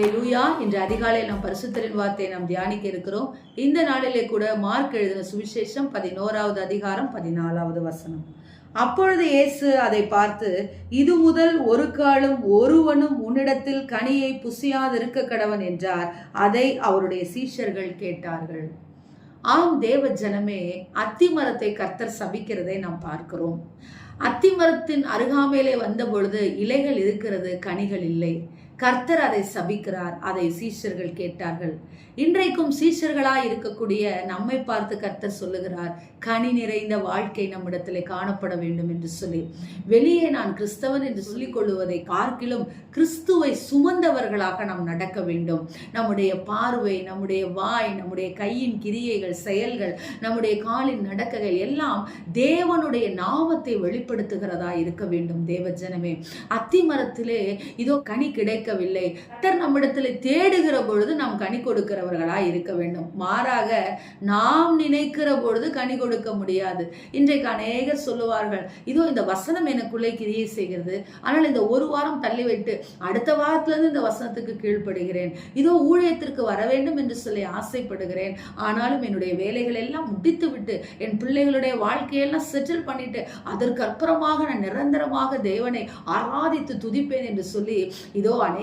ஹalleluya. இன்று அதிகாலை நாம் பரிசுத்தரின் வார்த்தையை நாம் தியானிக்க இருக்கிறோம். இந்த நாளிலே கூட மார்க் எழுதின சுவிசேஷம் பதினோராவது அதிகாரம் பதினாலாவது வசனம். அப்பொழுது இயேசு அதை பார்த்து இது முதல் ஒரு காலம் ஒருவனும் உன்னிடத்தில் கனியை புசியாதிருக்க கடவன் என்றார். அதை அவருடைய சீஷர்கள் கேட்டார்கள். ஆம் தேவ ஜனமே அத்திமரத்தை கர்த்தர் சபிக்கிறதை நாம் பார்க்கிறோம். அத்திமரத்தின் அருகாமையிலே வந்த பொழுது இலைகள் இருக்கிறது கனிகள் இல்லை. கர்த்தர் அதை சபிக்கிறார் அதை சீஷர்கள் கேட்டார்கள். இன்றைக்கும் சீஷர்களாய் இருக்கக்கூடிய நம்மை பார்த்து கர்த்தர் சொல்லுகிறார் கனி நிறைந்த வாழ்க்கை நம்மிடத்தில் காணப்பட வேண்டும் என்று சொல்லி. வெளியே நான் கிறிஸ்தவன் என்று சொல்லிக் கொள்ளுவதை பார்க்கிலும் கிறிஸ்துவை சுமந்தவர்களாக நாம் நடக்க வேண்டும். நம்முடைய பார்வை நம்முடைய வாய் நம்முடைய கையின் கிரியைகள் செயல்கள் நம்முடைய காலின் நடக்கைகள் எல்லாம் தேவனுடைய நாமத்தை வெளிப்படுத்துகிறதா இருக்க வேண்டும். தேவ ஜனமே அத்திமரத்திலே இதோ கனி கிடைக்க கிடைக்கவில்லை கத்தர் நம்மிடத்தில் தேடுகிற பொழுது நாம் கனி கொடுக்கிறவர்களாக இருக்க வேண்டும். மாறாக நாம் நினைக்கிற பொழுது கனி கொடுக்க முடியாது. இன்றைக்கு அநேகர் சொல்லுவார்கள் இதோ இந்த வசனம் எனக்குள்ளே கிரியை செய்கிறது. ஆனால் இந்த ஒரு வாரம் தள்ளி வைத்து அடுத்த வாரத்திலிருந்து இந்த வசனத்துக்கு கீழ்ப்படுகிறேன். இதோ ஊழியத்திற்கு வர வேண்டும் என்று சொல்லி ஆசைப்படுகிறேன். ஆனாலும் என்னுடைய வேலைகள் எல்லாம் முடித்து விட்டு என் பிள்ளைகளுடைய வாழ்க்கையெல்லாம் செட்டில் பண்ணிட்டு அதற்கு அப்புறமாக நான் நிரந்தரமாக தேவனை ஆராதித்து துதிப்பேன் என்று சொல்லி இதோ அநேக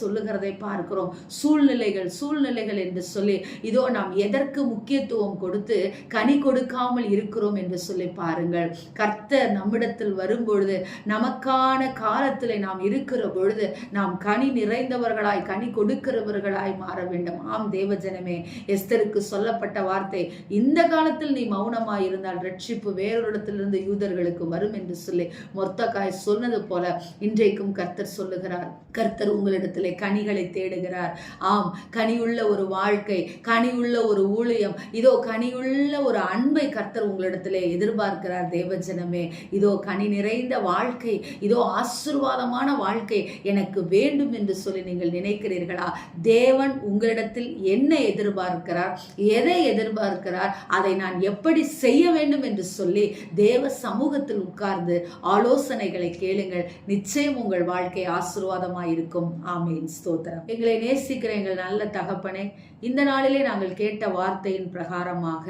சொல்லுகிறதை பார்க்கிறோம். சூழ்நிலைகள் சூழ்நிலைகள் என்று சொல்லி இதோ நாம் எதற்கு முக்கியத்துவம் கொடுத்து கனி கொடுக்காமல் இருக்கிறோம் என்று சொல்லி பாருங்கள். கர்த்தர் நம்மிடத்தில் வரும்பொழுது நமக்கான காலத்தில் நாம் இருக்கிற பொழுது நாம் கனி நிறைந்தவர்களாய் கனி கொடுக்கிறவர்களாய் மாற வேண்டும். ஆம் தேவஜனமே எஸ்தருக்கு சொல்லப்பட்ட வார்த்தை இந்த காலத்தில் நீ மௌனமாய் இருந்தால் ரட்சிப்பு வேறொரிடத்திலிருந்து யூதர்களுக்கு வரும் என்று சொல்லி மொத்தக்காய் சொன்னது போல இன்றைக்கும் கர்த்தர் சொல்லுகிறார். கர்த்தர் உங்களிடத்திலே கனிகளை தேடுகிறார். ஆம் கனியுள்ள ஒரு வாழ்க்கை கனியுள்ள ஒரு ஊழியம் இதோ கனியுள்ள ஒரு அன்பை கர்த்தர் உங்களிடத்திலே எதிர்பார்க்கிறார் தேவஜனமே. இதோ கனி நிறைந்த வாழ்க்கை இதோ ஆசிர்வாதமான வாழ்க்கை எனக்கு வேண்டும் என்று சொல்லி நீங்கள் நினைக்கிறீர்களா? தேவன் உங்களிடத்தில் என்ன எதிர்பார்க்கிறார் எதை எதிர்பார்க்கிறார் அதை நான் எப்படி செய்ய வேண்டும் என்று சொல்லி தேவ சமூகத்தில் உட்கார்ந்து ஆலோசனைகளை கேளுங்கள். நிச்சயம் உங்கள் வாழ்க்கை ஆசீர்வாதமாய் இருக்கும் ஆமீன். ஸ்தோத்திரம். எங்களை நேசிக்கிற எங்கள் நல்ல தகப்பனே இந்த நாளிலே நாங்கள் கேட்ட வார்த்தையின் பிரகாரமாக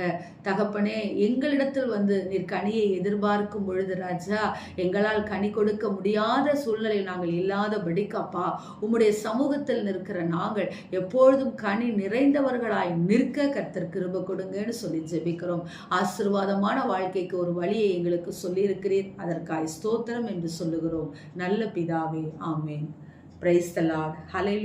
தகப்பனே எங்களிடத்தில் வந்து நீர் கனியை எதிர்பார்க்கும் பொழுது ராஜா எங்களால் கனி கொடுக்க முடியாத சூழ்நிலையில் நாங்கள் இல்லாதபடிக்கப்பா உம்முடைய சமூகத்தில் நிற்கிற நாங்கள் எப்பொழுதும் கனி நிறைந்தவர்களாய் நிற்க கர்த்தர் கிருப கொடுங்கன்னு சொல்லி ஜெபிக்கிறோம். ஆசீர்வாதமான வாழ்க்கைக்கு ஒரு வழியை எங்களுக்கு சொல்லியிருக்கிறீர். அதற்காய் ஸ்தோத்திரம் என்று சொல்லுகிறோம். நல்ல பிதாவே ஆமேன். ప్రైస్ ద లాడ్ హలే